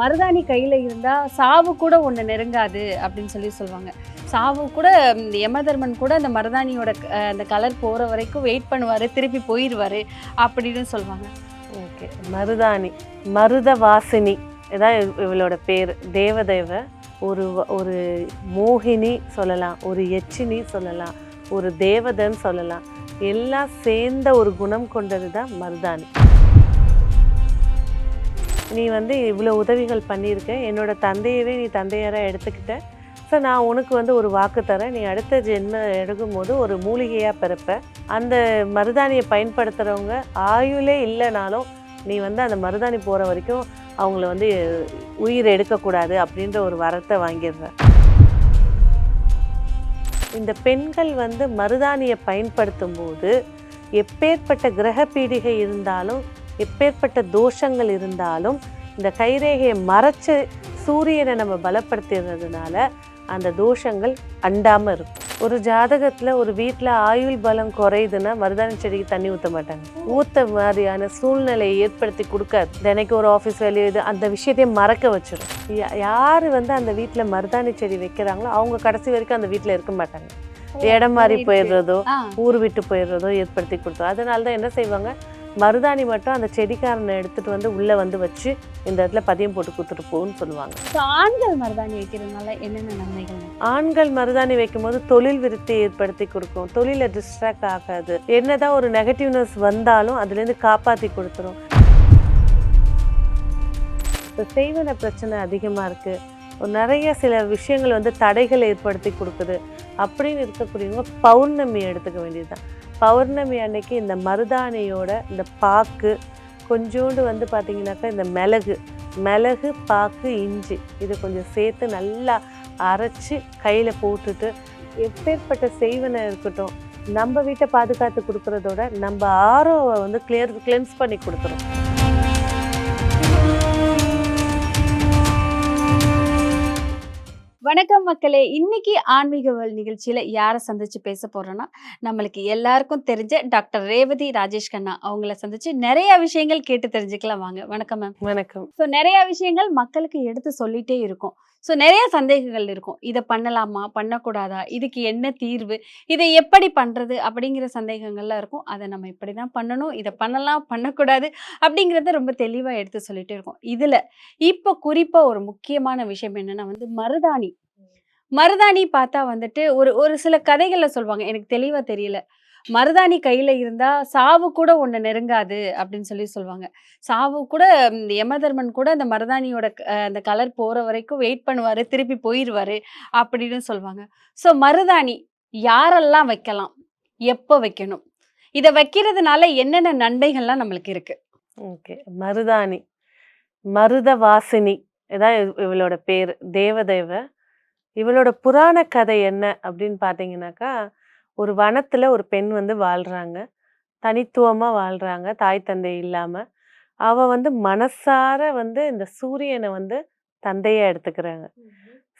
மருதாணி கையில் இருந்தால் சாவு கூட ஒன்று நெருங்காது அப்படின்னு சொல்லி சொல்லுவாங்க. சாவு கூட ம், யமதர்மன் கூட அந்த மருதாணியோட அந்த கலர் போகிற வரைக்கும் வெயிட் பண்ணுவார் திருப்பி போயிடுவாரு அப்படின்னு சொல்லுவாங்க. ஓகே. மருதாணி மருத வாசினி இதான் இவளோட பேர். தேவதேவ ஒரு ஒரு மோகினி சொல்லலாம் ஒரு எச்சினி சொல்லலாம் ஒரு தேவதன்னு சொல்லலாம். எல்லாம் சேர்ந்த ஒரு குணம் கொண்டது தான் மருதாணி. நீ வந்து இவ்வளோ உதவிகள் பண்ணியிருக்க. என்னோட தந்தையவே நீ தந்தையாராக எடுத்துக்கிட்ட. ஸோ நான் உனக்கு வந்து ஒரு வாக்கு தரேன். நீ அடுத்த ஜென்ம எடுக்கும்போது ஒரு மூலிகையாக பிறப்ப. அந்த மருதாணியை பயன்படுத்துகிறவங்க ஆயுளே இல்லைனாலும் நீ வந்து அந்த மருதாணி போகிற வரைக்கும் அவங்கள வந்து உயிர் எடுக்கக்கூடாது அப்படின்ற ஒரு வரத்தை வாங்கிடுற. இந்த பெண்கள் வந்து மருதாணியை பயன்படுத்தும் போது எப்பேற்பட்ட கிரக பீடிகை இருந்தாலும் எப்பேற்பட்ட தோஷங்கள் இருந்தாலும் இந்த கைரேகையை மறைச்சு சூரியனை நம்ம பலப்படுத்திடுறதுனால அந்த தோஷங்கள் அண்டாமல் இருக்கும். ஒரு ஜாதகத்தில் ஒரு வீட்டில் ஆயுள் பலம் குறையுதுன்னா மருதாணி செடிக்கு தண்ணி ஊற்ற மாட்டாங்க. ஊற்ற மாதிரியான சூழ்நிலையை ஏற்படுத்தி கொடுக்காது. தினைக்கு ஒரு ஆஃபீஸ் வேலையோ இது அந்த விஷயத்தையும் மறக்க வச்சிடும் யார் வந்து அந்த வீட்டில் மருதாணி செடி வைக்கிறாங்களோ அவங்க கடைசி வரைக்கும் அந்த வீட்டில் இருக்க மாட்டாங்க. இடம் மாறி போயிடுறதோ ஊர் விட்டு போயிடுறதோ ஏற்படுத்தி கொடுத்தோம் அதனால தான் என்ன செய்வாங்க? மருதாணி மட்டும் அந்த செடிக்காரனை எடுத்துட்டு வந்து உள்ளே வந்து வச்சு இந்த இடத்துல பதியம் போட்டு கொடுத்துட்டு போகுன்னு சொல்லுவாங்க. ஆண்கள் மருதாணி வைக்கிறதுனால என்னென்ன நன்மைகள் ஆண்கள் மருதாணி வைக்கும்போது தொழில் விருத்தி ஏற்படுத்தி கொடுக்கும். தொழில டிஸ்ட்ராக்ட் ஆகாது. என்னதான் ஒரு நெகட்டிவ்னஸ் வந்தாலும் அதுலேருந்து காப்பாற்றி கொடுத்துரும். இப்போ செய்வன பிரச்சனை அதிகமாக இருக்குது நிறைய சில விஷயங்கள் வந்து தடைகள் ஏற்படுத்தி கொடுக்குது. அப்படின்னு இருக்கக்கூடியவங்க பௌர்ணமி எடுத்துக்க வேண்டியதுதான். பௌர்ணமி அன்னைக்கு இந்த மருதாணியோட இந்த பாக்கு கொஞ்சோண்டு வந்து பார்த்தீங்கன்னாக்கா இந்த மிளகு மிளகு பாக்கு இஞ்சி இதை கொஞ்சம் சேர்த்து நல்லா அரைச்சி கையில் போட்டுட்டு எப்பேற்பட்ட செய்வனை இருக்கட்டும் நம்ம வீட்டை பாதுகாத்து கொடுக்குறதோட நம்ம ஆரோவை வந்து கிளியர் கிளென்ஸ் பண்ணி கொடுத்துரும் வணக்கம் மக்களே. இன்னைக்கு ஆன்மீக நிகழ்ச்சியில யாரை சந்திச்சு பேச போறோம்னா நம்மளுக்கு எல்லாருக்கும் தெரிஞ்ச டாக்டர் ரேவதி ராஜேஷ் கண்ணா. அவங்கள சந்திச்சு நிறைய விஷயங்கள் கேட்டு தெரிஞ்சுக்கலாம் வாங்க. வணக்கம் மேம். வணக்கம். ஸோ நிறைய விஷயங்கள் மக்களுக்கு எடுத்து சொல்லிட்டே இருக்கும். ஸோ நிறைய சந்தேகங்கள் இருக்கும். இதை பண்ணலாமா? பண்ணக்கூடாதா? இதுக்கு என்ன தீர்வு? இதை எப்படி பண்ணுறது அப்படிங்கிற சந்தேகங்கள்லாம் இருக்கும். அதை நம்ம இப்படி தான் பண்ணணும். இதை பண்ணலாம் பண்ணக்கூடாது அப்படிங்கிறத ரொம்ப தெளிவாக எடுத்து சொல்லிகிட்டே இருக்கோம். இதில் இப்போ குறிப்பாக ஒரு முக்கியமான விஷயம் என்னன்னா வந்து மருதாணி. மருதாணி பார்த்தா வந்துட்டு ஒரு ஒரு சில கதைகளில் சொல்லுவாங்க எனக்கு தெளிவாக தெரியல. மருதாணி கையில் இருந்தால் சாவு கூட ஒன்று நெருங்காது அப்படின்னு சொல்லி சொல்லுவாங்க. சாவு கூட யமதர்மன் கூட அந்த மருதாணியோட க- அந்த கலர் போகிற வரைக்கும் வெயிட் பண்ணுவார் திருப்பி போயிடுவார் அப்படின்னு சொல்லுவாங்க. ஸோ மருதாணி யாரெல்லாம் வைக்கலாம்? எப்போ வைக்கணும்? இதை வைக்கிறதுனால என்னென்ன நன்மைகள்லாம் நம்மளுக்கு இருக்குது ஓகே. மருதாணி மருத வாசினி இதான் இவளோட பேர் தேவதேவ. இவளோட புராண கதை என்ன அப்படின்னு பார்த்தீங்கன்னாக்கா ஒரு வனத்துல ஒரு பெண் வந்து வாழ்றாங்க. தனித்துவமா வாழ்றாங்க தாய் தந்தை இல்லாம. அவ வந்து மனசார வந்து இந்த சூரியனை வந்து தந்தையா எடுத்துக்கிறாங்க.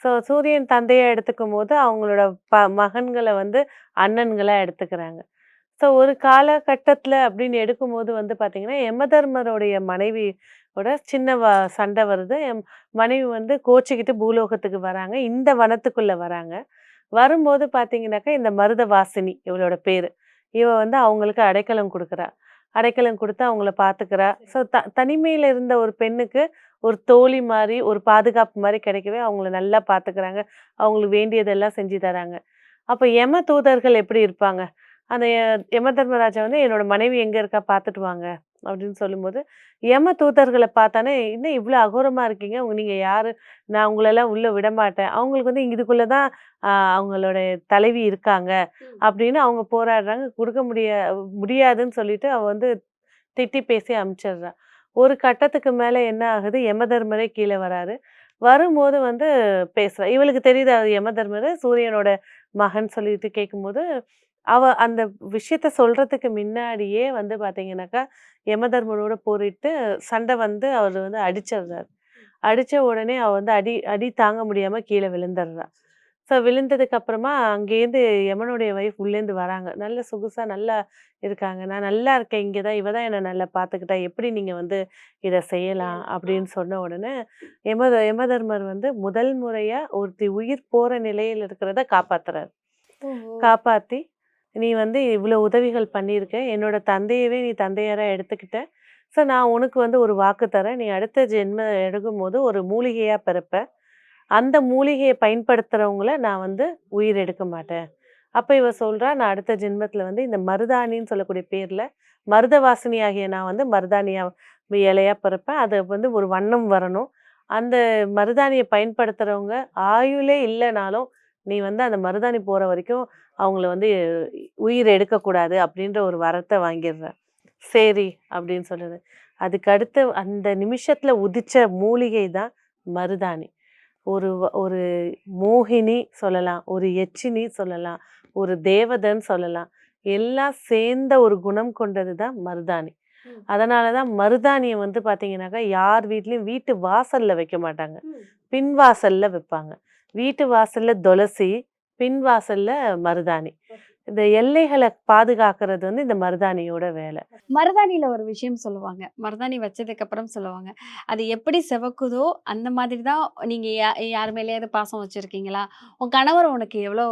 ஸோ சூரியன் தந்தையா எடுத்துக்கும் போது அவங்களோட ப மகன்களை வந்து அண்ணன்களா எடுத்துக்கிறாங்க. ஸோ ஒரு காலகட்டத்தில் அப்படின்னு எடுக்கும்போது வந்து பார்த்தீங்கன்னா யமதர்மருடைய மனைவியோட சின்ன வ சண்டை வருது. எம் மனைவி வந்து கோச்சிக்கிட்டு பூலோகத்துக்கு வராங்க. இந்த வனத்துக்குள்ளே வராங்க. வரும்போது பார்த்தீங்கன்னாக்கா இந்த மருத வாசினி இவளோட பேர். இவ வந்து அவங்களுக்கு அடைக்கலம் கொடுக்குறா. அடைக்கலம் கொடுத்து அவங்கள பார்த்துக்கிறா ஸோ த தனிமையில் இருந்த ஒரு பெண்ணுக்கு ஒரு தோழி மாதிரி ஒரு பாதுகாப்பு மாதிரி கிடைக்கவே அவங்கள நல்லா பார்த்துக்கிறாங்க அவங்களுக்கு வேண்டியதெல்லாம் செஞ்சு தராங்க. அப்போ யம தூதர்கள் எப்படி இருப்பாங்க? அந்த யம தர்மராஜா வந்து என்னோட மனைவி எங்கே இருக்கா பார்த்துட்டு வாங்க. அப்படின்னு சொல்லும்போது யம தூதர்களை பார்த்தானே இன்னும் இவ்வளோ அகோரமாக இருக்கீங்க? உங்க நீங்கள் யார்? நான் உங்களெல்லாம் உள்ளே விட மாட்டேன் அவங்களுக்கு வந்து இதுக்குள்ளே தான் அவங்களோட தலைவி இருக்காங்க. அப்படின்னு அவங்க போராடுறாங்க. கொடுக்க முடிய முடியாதுன்னு சொல்லிட்டு அவ வந்து திட்டி பேசி அனுப்பிச்சிடுறா ஒரு கட்டத்துக்கு மேலே என்ன ஆகுது? யமதர்மரே கீழே வராரு. வரும்போது வந்து பேசுறா. இவளுக்கு தெரியுது? அது யமதர்மர் சூரியனோட மகன் சொல்லிட்டு கேட்கும்போது அவ அந்த விஷயத்த சொல்றதுக்கு முன்னாடியே வந்து பாத்தீங்கன்னாக்கா யமதர்மரோட போரிட்டு சண்டை வந்து அவர் வந்து அடிச்சிடுறாரு அடிச்ச உடனே அவ வந்து அடி அடி தாங்க முடியாம கீழே விழுந்துடுறா ஸோ விழுந்ததுக்கு அப்புறமா அங்கேருந்து யமனுடைய ஒய்ஃப் உள்ளேருந்து வராங்க. நல்ல சொகுசா நல்லா இருக்காங்க. நான் நல்லா இருக்கேன் இங்கே தான் இவ தான் என்னை நல்லா பார்த்துக்கிட்டா எப்படி நீங்கள் வந்து இதை செய்யலாம்? அப்படின்னு சொன்ன உடனே யம யமதர்மர் வந்து முதல் முறையாக ஒருத்தி உயிர் போகிற நிலையில் இருக்கிறத காப்பாத்துறாரு. காப்பாற்றி நீ வந்து இவ்வளோ உதவிகள் பண்ணியிருக்க. என்னோட தந்தையவே நீ தந்தையாராக எடுத்துக்கிட்ட. ஸோ நான் உனக்கு வந்து ஒரு வாக்கு தரேன். நீ அடுத்த ஜென்ம எடுக்கும்போது ஒரு மூலிகையாக பிறப்ப. அந்த மூலிகையை பயன்படுத்துகிறவங்கள நான் வந்து உயிர் எடுக்க மாட்டேன். அப்போ இவ சொல்கிறா நான் அடுத்த ஜென்மத்தில் வந்து இந்த மருதாணின்னு சொல்லக்கூடிய பேரில் மருத ஆகிய நான் வந்து மருதாணியாக இலையாக பிறப்பேன். அது வந்து ஒரு வண்ணம் வரணும். அந்த மருதாணியை பயன்படுத்துகிறவங்க ஆயுளே இல்லைனாலும் நீ வந்து அந்த மருதாணி போகிற வரைக்கும் அவங்கள வந்து உயிர் எடுக்கக்கூடாது அப்படின்ற ஒரு வரத்தை வாங்கிடுற. சரி அப்படின்னு சொல்லுது. அதுக்கு அடுத்து அந்த நிமிஷத்தில் உதிச்ச மூலிகை தான் மருதாணி. ஒரு ஒரு மோகினி சொல்லலாம் ஒரு எச்சினி சொல்லலாம் ஒரு தேவதன்னு சொல்லலாம். எல்லாம் சேர்ந்த ஒரு குணம் கொண்டது தான் மருதாணி. அதனால தான் மருதாணியை வந்து பார்த்தீங்கன்னாக்கா யார் வீட்லேயும் வீட்டு வாசல்ல வைக்க மாட்டாங்க. பின் வாசல்ல வைப்பாங்க. வீட்டு வாசல்ல துளசி பின் வாசல்ல மருதாணி. இந்த எல்லைகளை பாதுகாக்கிறது வந்து இந்த மருதாணியோட வேலை. மருதாணியில ஒரு விஷயம் சொல்லுவாங்க. மருதாணி வச்சதுக்கு அப்புறம் சொல்லுவாங்க. அது எப்படி செவக்குதோ அந்த மாதிரி தான் நீங்க யா- யார் மேலேயாவது பாசம் வச்சிருக்கீங்களா? உன் கணவர் உனக்கு எவ்வளோ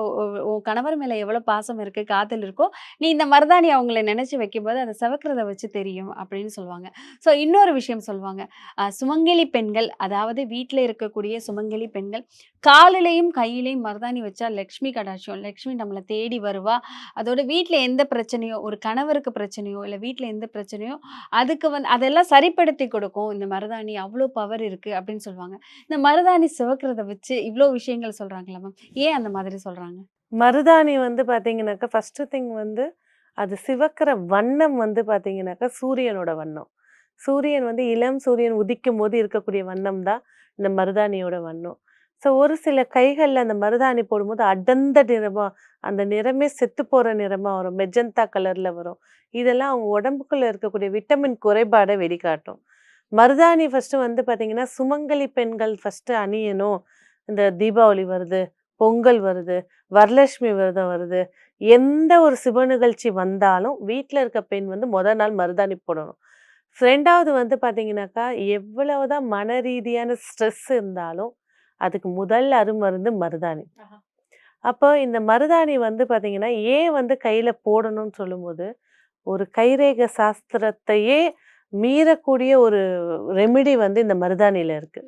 உன் கணவர் மேல எவ்வளோ பாசம் இருக்கு காதல் இருக்கோ நீ இந்த மருதாணி அவங்கள நினைச்சு வைக்கும்போது அதை செவக்கிறத வச்சு தெரியும் அப்படின்னு சொல்லுவாங்க. ஸோ இன்னொரு விஷயம் சொல்லுவாங்க. சுமங்கலி பெண்கள் அதாவது வீட்டில் இருக்கக்கூடிய சுமங்கலி பெண்கள் காலிலையும் கையிலையும் மருதாணி வச்சா லக்ஷ்மி கடாட்சியம் லக்ஷ்மி நம்மளை தேடி வருவா அதோட வீட்டில் எந்த பிரச்சனையோ ஒரு கணவருக்கு பிரச்சனையோ இல்லை வீட்டில் எந்த பிரச்சனையோ அதுக்கு வந்து அதெல்லாம் சரிப்படுத்தி கொடுக்கும். இந்த மருதாணி அவ்வளோ பவர் இருக்கு அப்படின்னு சொல்லுவாங்க. இந்த மருதாணி சிவக்கிறத வச்சு இவ்வளோ விஷயங்கள் சொல்கிறாங்களா மேம் ஏன் அந்த மாதிரி சொல்றாங்க? மருதாணி வந்து பார்த்தீங்கன்னாக்கா ஃபர்ஸ்ட் திங் வந்து அது சிவக்கிற வண்ணம் வந்து பார்த்தீங்கன்னாக்கா சூரியனோட வண்ணம். சூரியன் வந்து இளம் சூரியன் உதிக்கும் போது இருக்கக்கூடிய வண்ணம் தான் இந்த மருதாணியோட வண்ணம். ஸோ ஒரு சில கைகளில் அந்த மருதாணி போடும்போது அடர்ந்த நிறமாக அந்த நிறமே செத்து போகிற நிறமாக வரும். மெஜந்தா கலரில் வரும். இதெல்லாம் அவங்க உடம்புக்குள்ளே இருக்கக்கூடிய விட்டமின் குறைபாடை வெளிக்காட்டும். மருதாணி ஃபஸ்ட்டு வந்து பார்த்திங்கன்னா சுமங்கலி பெண்கள் ஃபஸ்ட்டு அணியணும். இந்த தீபாவளி வருது பொங்கல் வருது வரலட்சுமி விரதம் வருது. எந்த ஒரு சுப நிகழ்ச்சி வந்தாலும் வீட்டில் இருக்க பெண் வந்து முதல் நாள் மருதாணி போடணும். ரெண்டாவது வந்து பார்த்தீங்கன்னாக்கா எவ்வளவுதான் மன ரீதியான ஸ்ட்ரெஸ் இருந்தாலும் அதுக்கு முதல் அருமருந்து மருதாணி. அப்போ இந்த மருதாணி வந்து பார்த்தீங்கன்னா ஏன் வந்து கையில் போடணும்னு சொல்லும்போது ஒரு கைரேக சாஸ்திரத்தையே மீறக்கூடிய ஒரு ரெமிடி வந்து இந்த மருதாணியில் இருக்கு.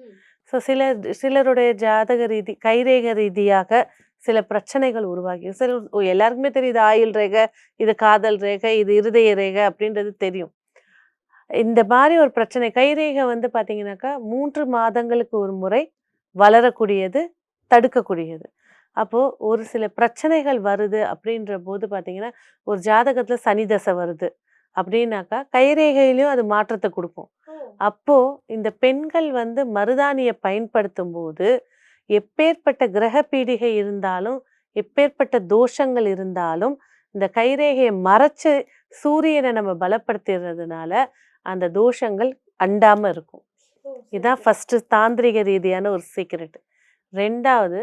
ஸோ சில சிலருடைய ஜாதக ரீதி கைரேக ரீதியாக சில பிரச்சனைகள் உருவாகி சில எல்லாருக்குமே தெரியுது ஆயுள் ரேகை இது காதல் ரேகை இது இருதய ரேகை அப்படின்றது தெரியும். இந்த மாதிரி ஒரு பிரச்சனை கைரேகை வந்து பார்த்தீங்கன்னாக்கா மூன்று மாதங்களுக்கு ஒரு முறை வளரக்கூடியது தடுக்கக்கூடியது. அப்போ ஒரு சில பிரச்சனைகள் வருது அப்படின்ற போது பார்த்தீங்கன்னா ஒரு ஜாதகத்துல சனி தசை வருது அப்படின்னாக்கா கைரேகையிலையும் அது மாற்றத்தை கொடுக்கும். அப்போ இந்த பெண்கள் வந்து மருதாணியை பயன்படுத்தும் போது எப்பேற்பட்ட கிரக பீடிகை இருந்தாலும் எப்பேற்பட்ட தோஷங்கள் இருந்தாலும் இந்த கைரேகையை மறைச்சு சூரியனை நம்ம பலப்படுத்திடுறதுனால அந்த தோஷங்கள் அண்டாம இருக்கும். இதான் ஃபர்ஸ்ட் தாந்திரிக ரீதியான ஒரு சீக்ரெட் ரெண்டாவது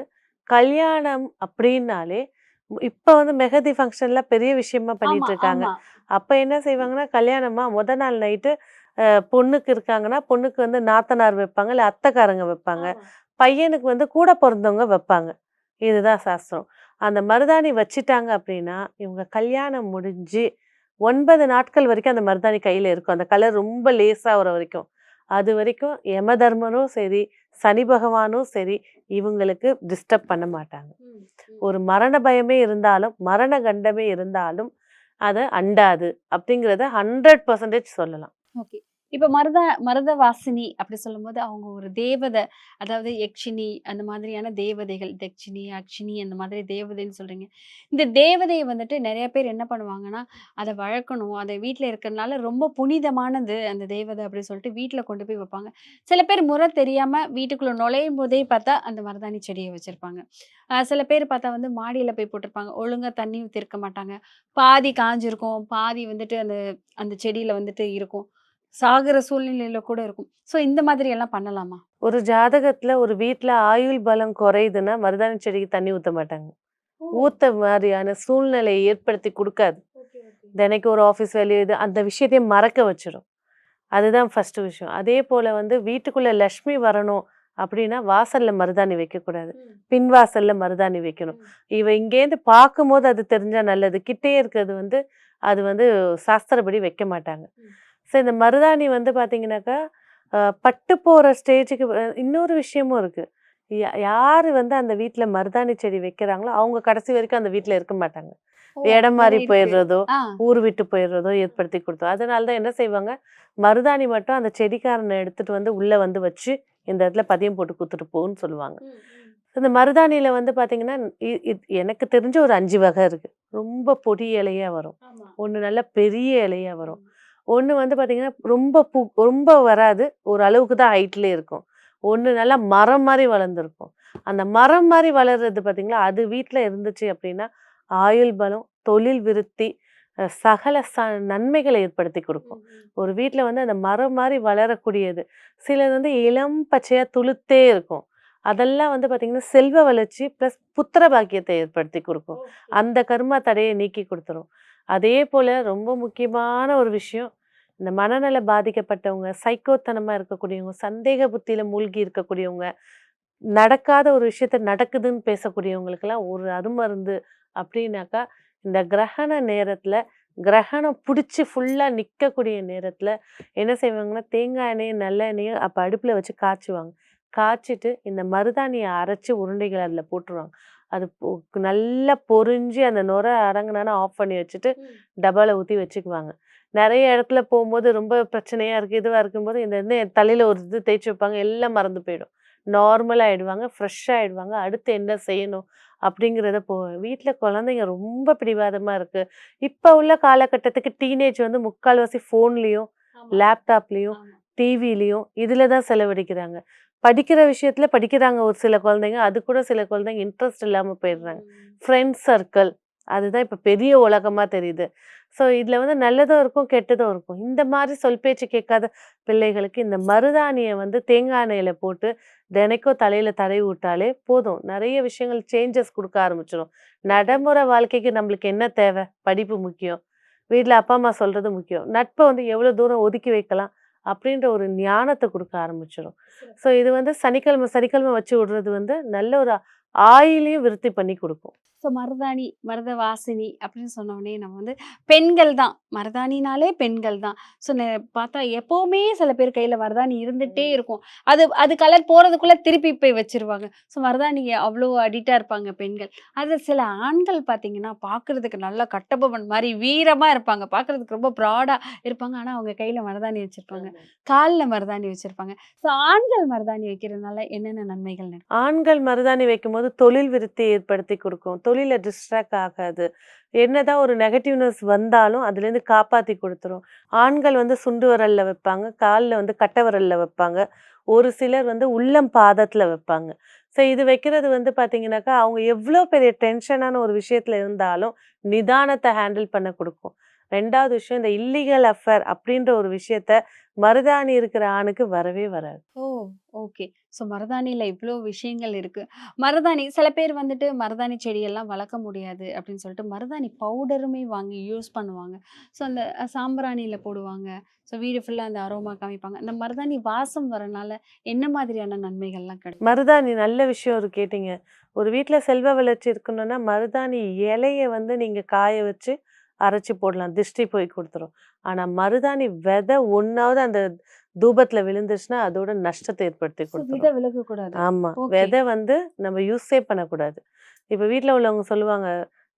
கல்யாணம் அப்படின்னாலே இப்போ வந்து மெஹதி ஃபங்க்ஷன்ல பெரிய விஷயமா பண்ணிட்டு இருக்காங்க. அப்போ என்ன செய்வாங்கன்னா கல்யாணமா முத நாள் நைட்டு பொண்ணுக்கு இருக்காங்கன்னா பொண்ணுக்கு வந்து நாத்தனார் வைப்பாங்க இல்லை அத்தைக்காரங்க வைப்பாங்க. பையனுக்கு வந்து கூட பிறந்தவங்க வைப்பாங்க. இதுதான் சாஸ்திரம். அந்த மருதாணி வச்சிட்டாங்க அப்படின்னா இவங்க கல்யாணம் முடிஞ்சு ஒன்பது நாட்கள் வரைக்கும் அந்த மருதாணி கையில் இருக்கும். அந்த கலர் ரொம்ப லேசாக வர வரைக்கும். அது வரைக்கும் யம தர்மனும் சரி சனி பகவானும் சரி இவங்களுக்கு டிஸ்டர்ப் பண்ண மாட்டாங்க. ஒரு மரண பயமே இருந்தாலும் மரண கண்டமே இருந்தாலும் அதை அண்டாது அப்படிங்கிறத ஹண்ட்ரட் பர்சன்டேஜ் சொல்லலாம். ஓகே. இப்போ மருத மருத வாசினி அப்படி சொல்லும்போது அவங்க ஒரு தேவதை அதாவது யக்ஷினி அந்த மாதிரியான தேவதைகள் தக்ஷினி அக்ஷினி அந்த மாதிரி தேவதைன்னு சொல்றீங்க. இந்த தேவதையை வந்துட்டு நிறைய பேர் என்ன பண்ணுவாங்கன்னா அதை வளர்க்கணும். அதை வீட்டில் இருக்கிறதுனால ரொம்ப புனிதமானது அந்த தேவதை அப்படின்னு சொல்லிட்டு வீட்டில் கொண்டு போய் வைப்பாங்க. சில பேர் முறை தெரியாம வீட்டுக்குள்ள நுழையும் போதே பார்த்தா அந்த மருதாணி செடியை வச்சிருப்பாங்க. சில பேர் பார்த்தா வந்து மாடியில் போய் போட்டிருப்பாங்க. ஒழுங்காக தண்ணி ஊற்றிருக்க மாட்டாங்க. பாதி காஞ்சிருக்கும். பாதி வந்துட்டு அந்த அந்த செடியில் வந்துட்டு இருக்கும். சாகுற சூழ்நிலையில கூட இருக்கும். சோ இந்த மாதிரி எல்லாம் பண்ணலாமா? ஒரு ஜாதகத்துல ஒரு வீட்ல ஆயுள் பலம் குறையுதுன்னா மருதாணி செடிக்கு தண்ணி ஊத்த மாட்டாங்க. ஊத்த மாதிரியான சூழ்நிலையை ஏற்படுத்தி கொடுக்காது. தினைக்கு ஒரு ஆஃபீஸ் வேலையோ இது அந்த விஷயத்தையே மறக்க வச்சிடும் அதுதான் ஃபர்ஸ்ட் விஷயம். அதே போல வந்து வீட்டுக்குள்ள லக்ஷ்மி வரணும் அப்படின்னா வாசல்ல மருதாணி வைக்கக்கூடாது பின் வாசல்ல மருதாணி வைக்கணும். இவ இங்கேருந்து பார்க்கும்போது அது தெரிஞ்சா நல்லது. கிட்டே இருக்கிறது வந்து அது வந்து சாஸ்திரப்படி வைக்க மாட்டாங்க. ஸோ இந்த மருதாணி வந்து பார்த்தீங்கன்னாக்கா பட்டு போகிற ஸ்டேஜுக்கு இன்னொரு விஷயமும் இருக்கு. யா- யாரு வந்து அந்த வீட்ல மருதாணி செடி வைக்கிறாங்களோ அவங்க கடைசி வரைக்கும் அந்த வீட்ல இருக்க மாட்டாங்க. இடம் மாறி போயிடுறதோ ஊர் விட்டு போயிடுறதோ ஏற்படுத்தி கொடுத்தோம் அதனால தான் என்ன செய்வாங்க மருதாணி மட்டும் அந்த செடிக்காரனை எடுத்துட்டு வந்து உள்ள வந்து வச்சு இந்த இடத்துல பதியம் போட்டு கொடுத்துட்டு போன்னு சொல்லுவாங்க. இந்த மருதாணியில வந்து இ- எனக்கு தெரிஞ்ச ஒரு அஞ்சு வகை இருக்கு. ரொம்ப பொடி இலையா வரும். ஒன்று நல்ல பெரிய இலையா வரும். ஒன்று வந்து பாத்தீங்கன்னா ரொம்ப பூ ரொம்ப வராது. ஒரு அளவுக்கு தான் ஹைட்ல இருக்கும். ஒன்று நல்லா மரம் மாதிரி வளர்ந்துருக்கும். அந்த மரம் மாதிரி வளர்றது பாத்தீங்களா அது வீட்டில் இருந்துச்சு அப்படின்னா ஆயுள் பலம் தொழில் விருத்தி சகல ச நன்மைகளை ஏற்படுத்தி கொடுக்கும். ஒரு வீட்டில் வந்து அந்த மரம் மாதிரி வளரக்கூடியது சிலது வந்து இளம் பச்சையா துளுத்தே இருக்கும். அதெல்லாம் வந்து பாத்தீங்கன்னா செல்வ வளர்ச்சி ப்ளஸ் புத்திர பாக்கியத்தை ஏற்படுத்தி கொடுக்கும். அந்த கர்மா தடையை நீக்கி கொடுத்துரும். அதே போல ரொம்ப முக்கியமான ஒரு விஷயம் இந்த மனநல பாதிக்கப்பட்டவங்க சைக்கோத்தனமா இருக்கக்கூடியவங்க சந்தேக புத்தியில மூழ்கி இருக்கக்கூடியவங்க நடக்காத ஒரு விஷயத்த நடக்குதுன்னு பேசக்கூடியவங்களுக்கெல்லாம் ஒரு அருமருந்து அப்படின்னாக்கா இந்த கிரகண நேரத்துல கிரகணம் பிடிச்சி ஃபுல்லா நிக்கக்கூடிய நேரத்துல என்ன செய்வாங்கன்னா தேங்காய் எண்ணெயும் நல்லெண்ணெயும் அப்ப அடுப்புல வச்சு காய்ச்சுவாங்க. காய்ச்சிட்டு இந்த மருதாணியை அரைச்சு உருண்டைகள் அதுல போட்டுருவாங்க. அது நல்லா பொரிஞ்சு அந்த நுரை அடங்குனானா ஆஃப் பண்ணி வச்சுட்டு டப்பால ஊத்தி வச்சுக்குவாங்க. நிறைய இடத்துல போகும்போது ரொம்ப பிரச்சனையா இருக்கு இதுவா இருக்கும்போது இந்த வந்து தலையில ஒரு இது தேய்ச்சி வைப்பாங்க எல்லாம் மறந்து போயிடும். நார்மல் ஆயிடுவாங்க ஃப்ரெஷ் ஆயிடுவாங்க அடுத்து என்ன செய்யணும் அப்படிங்கிறத போ வீட்டில் குழந்தைங்க ரொம்ப பிடிவாதமா இருக்கு. இப்போ உள்ள காலகட்டத்துக்கு டீனேஜ் வந்து முக்கால்வாசி ஃபோன்லேயும் லேப்டாப்லேயும் டிவிலையும் இதில் தான் செலவழிக்கிறாங்க. படிக்கிற விஷயத்துல படிக்கிறாங்க ஒரு சில குழந்தைங்க அது கூட சில குழந்தைங்க இன்ட்ரெஸ்ட் இல்லாமல் போயிடுறாங்க. ஃப்ரெண்ட்ஸ் சர்க்கிள் அதுதான் இப்போ பெரிய உலகமா தெரியுது. ஸோ இதில் வந்து நல்லதும் இருக்கும் கெட்டதும் இருக்கும். இந்த மாதிரி சொல் பேச்சு கேட்காத பிள்ளைகளுக்கு இந்த மருதாணியை வந்து தேங்காய் எண்ணெயில போட்டு தினைக்கும் தலையில தடவி விட்டாலே போதும். நிறைய விஷயங்கள் சேஞ்சஸ் கொடுக்க ஆரம்பிச்சிடும் நடைமுறை வாழ்க்கைக்கு நம்மளுக்கு என்ன தேவை? படிப்பு முக்கியம். வீட்டில் அப்பா அம்மா சொல்றது முக்கியம். நட்பை வந்து எவ்வளோ தூரம் ஒதுக்கி வைக்கலாம்? அப்படின்ற ஒரு ஞானத்தை கொடுக்க ஆரம்பிச்சிடும் ஸோ இது வந்து சனிக்கிழமை சனிக்கிழமை வச்சு விடுறது வந்து நல்ல ஒரு ஆயிலையும் விருத்தி பண்ணி கொடுக்கும். ஸோ மருதாணி மருத வாசினி அப்படின்னு சொன்ன உடனே நம்ம வந்து பெண்கள் தான். மருதாணினாலே பெண்கள் தான். ஸோ பார்த்தா எப்போவுமே சில பேர் கையில் மருதாணி இருந்துகிட்டே இருக்கும். அது அது கலர் போகிறதுக்குள்ளே திருப்பி போய் வச்சிருவாங்க. ஸோ மருதாணி அவ்வளோ அடிக்டாக இருப்பாங்க பெண்கள். அது சில ஆண்கள் பார்த்தீங்கன்னா பார்க்குறதுக்கு நல்லா கட்டபொம்மன் மாதிரி வீரமாக இருப்பாங்க. பார்க்குறதுக்கு ரொம்ப ப்ராடாக இருப்பாங்க. ஆனால் அவங்க கையில் மருதாணி வச்சுருப்பாங்க. காலில் மருதாணி வச்சுருப்பாங்க. ஸோ ஆண்கள் மருதாணி வைக்கிறதுனால என்னென்ன நன்மைகள் ஆண்கள் மருதாணி வைக்கும்போது தொழில் விருத்தி ஏற்படுத்தி கொடுக்கும். தொழில டிஸ்ட்ராக்ட் ஆகாது. என்னதான் ஒரு நெகட்டிவ்னஸ் வந்தாலும் அதுலேருந்து காப்பாற்றி கொடுத்துரும். ஆண்கள் வந்து சுண்டு விரலில் வைப்பாங்க காலில் வந்து கட்டை விரல்ல வைப்பாங்க. ஒரு சிலர் வந்து உள்ளம் பாதத்தில் வைப்பாங்க. ஸோ இது வைக்கிறது வந்து பார்த்தீங்கன்னாக்கா அவங்க எவ்வளோ பெரிய டென்ஷனான ஒரு விஷயத்தில் இருந்தாலும் நிதானத்தை ஹேண்டில் பண்ண கொடுக்கும். ரெண்டாவது விஷயம் இந்த இல்லீகல் அஃபேர் அப்படின்ற ஒரு விஷயத்த மருதாணி இருக்கிற ஆணுக்கு வரவே வராது. ஓ! ஓகே. ஸோ மருதாணியில் இவ்வளோ விஷயங்கள் இருக்கு. மருதாணி சில பேர் வந்துட்டு மருதாணி செடியெல்லாம் வளர்க்க முடியாது அப்படின்னு சொல்லிட்டு மருதாணி பவுடருமே வாங்கி யூஸ் பண்ணுவாங்க. ஸோ அந்த சாம்பிராணியில் போடுவாங்க. ஸோ வீடு ஃபுல்லாக அந்த அரோமா காமிப்பாங்க. அந்த மருதாணி வாசம் வரனால என்ன மாதிரியான நன்மைகள்லாம் கிடைக்கும்? மருதாணி நல்ல விஷயம் ஒரு கேட்டீங்க. ஒரு வீட்டில் செல்வ வளர்ச்சி இருக்கணும்னா மருதாணி இலைய வந்து நீங்க காய வச்சு அரைச்சி போடலாம் திருஷ்டி போய் கொடுத்துரும். ஆனா மருதாணி விதை ஒன்னாவது அந்த தூபத்துல விழுந்துச்சுன்னா அதோட நஷ்டத்தை ஏற்படுத்தி கொடுத்துரும். விதை விலகக்கூடாது. ஆமா Okay. விதை வந்து நம்ம யூஸே பண்ணக்கூடாது. இப்ப வீட்ல உள்ளவங்க சொல்லுவாங்க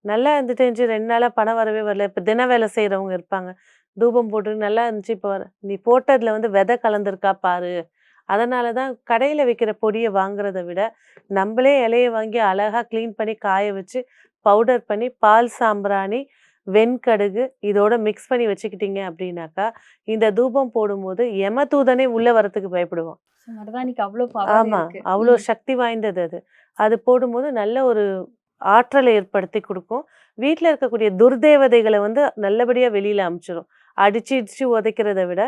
நல்லா இருந்துட்டு இருந்துச்சு ரெண்டு நாளா பணம் வரவே வரல. இப்ப தின வேலை செய்யறவங்க இருப்பாங்க தூபம் போட்டு நல்லா இருந்துச்சு இப்போ வர நீ போட்டதுல வந்து விதை கலந்துருக்கா பாரு. அதனால தான் கடையில் விற்கிற பொடியை வாங்குறத விட நம்மளே இலைய வாங்கி அழகா க்ளீன் பண்ணி காய வச்சு பவுடர் பண்ணி பால் சாம்பிராணி வெண்கடுகு இதோட மிக்ஸ் பண்ணி வச்சுக்கிட்டீங்க அப்படின்னாக்கா இந்த தூபம் போடும்போது யம தூதனே உள்ள வரத்துக்கு பவர் ஆமா அவ்வளோ. சக்தி வாய்ந்தது அது. அது போடும்போது நல்ல ஒரு ஆற்றலை ஏற்படுத்தி கொடுக்கும். வீட்டில் இருக்கக்கூடிய துர்தேவதைகளை வந்து நல்லபடியா வெளியில அமிச்சிடும் அடிச்சு இடிச்சு உதைக்கிறத விட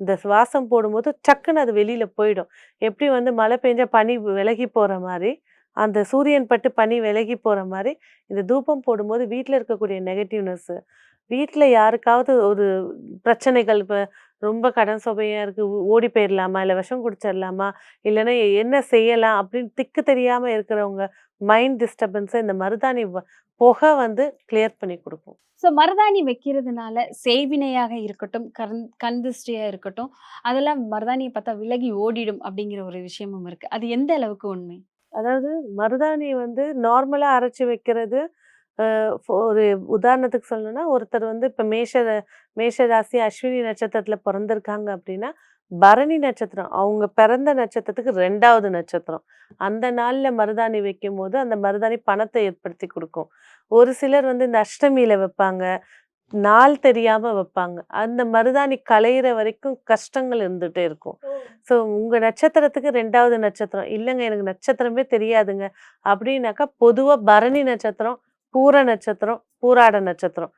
இந்த வாசம் போடும்போது டக்குன்னு அது வெளியில போயிடும். எப்படி வந்து மழை பெஞ்சா பனி விலகி போற மாதிரி அந்த சூரியன் பட்டு பனி விலகி போகிற மாதிரி இந்த தூபம் போடும்போது வீட்டில் இருக்கக்கூடிய நெகட்டிவ்னஸ்ஸு வீட்டில் யாருக்காவது ஒரு பிரச்சனைகள் இப்போ ரொம்ப கடன் சுமையாக இருக்குது ஓடி போயிடலாமா இல்லை விஷம் குடிச்சிடலாமா இல்லைன்னா என்ன செய்யலாம் அப்படின்னு திக்கு தெரியாமல் இருக்கிறவங்க மைண்ட் டிஸ்டர்பன்ஸை இந்த மருதாணி புகை வந்து கிளியர் பண்ணி கொடுக்கும். ஸோ மருதாணி வைக்கிறதுனால செய்வினையாக இருக்கட்டும் கண் கந்திஷ்டியாக இருக்கட்டும் அதெல்லாம் மருதாணியை பார்த்தா விலகி ஓடிடும் அப்படிங்கிற ஒரு விஷயமும் இருக்குது அது எந்த அளவுக்கு உண்மை? அதாவது மருதாணி வந்து நார்மலாக அரைச்சி வைக்கிறது ஒரு உதாரணத்துக்கு சொல்லணும்னா ஒருத்தர் வந்து இப்போ மேஷ மேஷ ராசி அஸ்வினி நட்சத்திரத்தில் பிறந்திருக்காங்க அப்படின்னா பரணி நட்சத்திரம் அவங்க பிறந்த நட்சத்திரத்துக்கு ரெண்டாவது நட்சத்திரம். அந்த நாளில் மருதாணி வைக்கும் போது அந்த மருதாணி பணத்தை ஏற்படுத்தி கொடுக்கும். ஒரு சிலர் வந்து இந்த அஷ்டமியில் வைப்பாங்க நாள் தெரியாம வைப்பாங்க. அந்த மருதாணி களையிற வரைக்கும் கஷ்டங்கள் இருந்துகிட்டே இருக்கும். ஸோ உங்கள் நட்சத்திரத்துக்கு ரெண்டாவது நட்சத்திரம். இல்லைங்க எனக்கு நட்சத்திரமே தெரியாதுங்க. அப்படின்னாக்கா பொதுவாக பரணி நட்சத்திரம் பூர நட்சத்திரம் பூராட நட்சத்திரம்.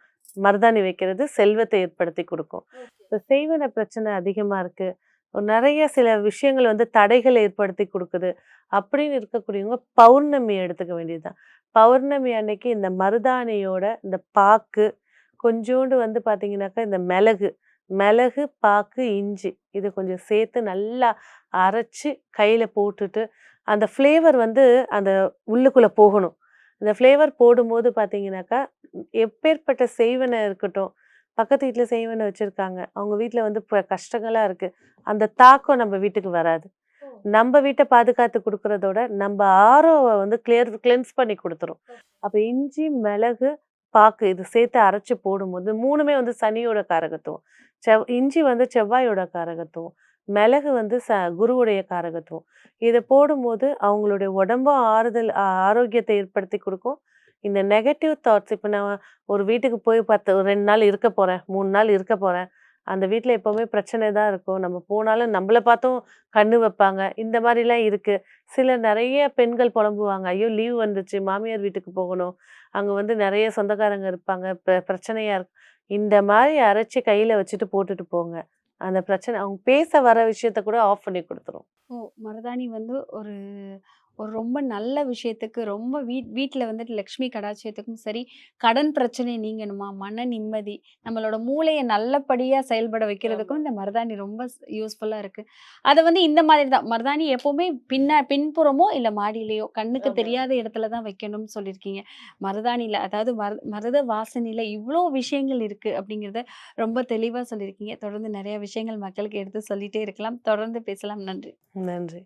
மருதாணி வைக்கிறது செல்வத்தை ஏற்படுத்தி கொடுக்கும். இப்போ செய்வன பிரச்சனை அதிகமாக இருக்குது நிறைய சில விஷயங்கள் வந்து தடைகளை ஏற்படுத்தி கொடுக்குது. அப்படின்னு இருக்கக்கூடியவங்க பௌர்ணமி எடுத்துக்க வேண்டியதுதான். பௌர்ணமி அன்னைக்கு இந்த மருதாணியோட இந்த பாக்கு கொஞ்சோண்டு வந்து பார்த்தீங்கன்னாக்கா இந்த மிளகு மிளகு பாக்கு இஞ்சி இது கொஞ்சம் சேர்த்து நல்லா அரைச்சி கையில் போட்டுட்டு அந்த ஃப்ளேவர் வந்து அந்த உள்ளுக்குள்ளே போகணும். இந்த ஃப்ளேவர் போடும்போது பார்த்தீங்கன்னாக்கா எப்பேற்பட்ட செய்வனை இருக்கட்டும் பக்கத்து வீட்டில் செய்வனை வச்சுருக்காங்க அவங்க வீட்டில் வந்து கஷ்டங்களாக இருக்குது அந்த தாக்கம் நம்ம வீட்டுக்கு வராது. நம்ம வீட்டை பாதுகாத்து கொடுக்கறதோட நம்ம ஆரோவை வந்து கிளியர் கிளென்ஸ் பண்ணி கொடுத்துரும். அப்போ இஞ்சி மிளகு பாக்கு இது சேர்த்து அரைச்சு போடும்போது மூணுமே வந்து சனியோட காரகத்துவம். செவ் இஞ்சி வந்து செவ்வாயோட காரகத்துவம். மிளகு வந்து ச குருவுடைய காரகத்துவம். இதை போடும்போது அவங்களுடைய உடம்பும் ஆறுதல் ஆரோக்கியத்தை ஏற்படுத்தி கொடுக்கும். இந்த நெகட்டிவ் தாட்ஸ் இப்போ நான் ஒரு வீட்டுக்கு போய் பத்து ஒரு ரெண்டு நாள் இருக்க போகிறேன் மூணு நாள் இருக்க போகிறேன் அந்த வீட்டில் எப்போவுமே பிரச்சனை தான் இருக்கும். நம்ம போனாலும் நம்மளை பார்த்தும் கண்ணு வைப்பாங்க. இந்த மாதிரிலாம் இருக்குது சில நிறைய பெண்கள் புலம்புவாங்க. ஐயோ லீவ் வந்துச்சு. மாமியார் வீட்டுக்கு போகணும். அங்கே வந்து நிறைய சொந்தக்காரங்க இருப்பாங்க. பிர- பிரச்சனையாக இருக்கு. இந்த மாதிரி அரைச்சி கையில் வச்சுட்டு போட்டுட்டு போங்க. அந்த பிரச்சனை அவங்க பேச வர விஷயத்த கூட ஆஃப் பண்ணி கொடுத்துரும். ஓ மருதாணி வந்து ஒரு ஒரு ரொம்ப நல்ல விஷயத்துக்கு ரொம்ப வீட் வீட்டில் வந்துட்டு லக்ஷ்மி கடாட்சியத்துக்கும் சரி கடன் பிரச்சனை நீங்கணுமா? மன நிம்மதி நம்மளோட மூளையை நல்லபடியாக செயல்பட வைக்கிறதுக்கும் இந்த மருதாணி ரொம்ப யூஸ்ஃபுல்லாக இருக்குது அதை வந்து இந்த மாதிரி தான் மருதாணி எப்போவுமே பின்ன பின்புறமோ இல்லை மாடியிலையோ கண்ணுக்கு. தெரியாத இடத்துல தான் வைக்கணும்னு சொல்லியிருக்கீங்க. மருதாணியில் அதாவது மரு மருத வாசனையில் இவ்வளோ விஷயங்கள் இருக்குது அப்படிங்கிறத ரொம்ப தெளிவாக சொல்லியிருக்கீங்க. தொடர்ந்து நிறைய விஷயங்கள் மக்களுக்கு எடுத்து சொல்லிட்டே இருக்கலாம். தொடர்ந்து பேசலாம். நன்றி. நன்றி.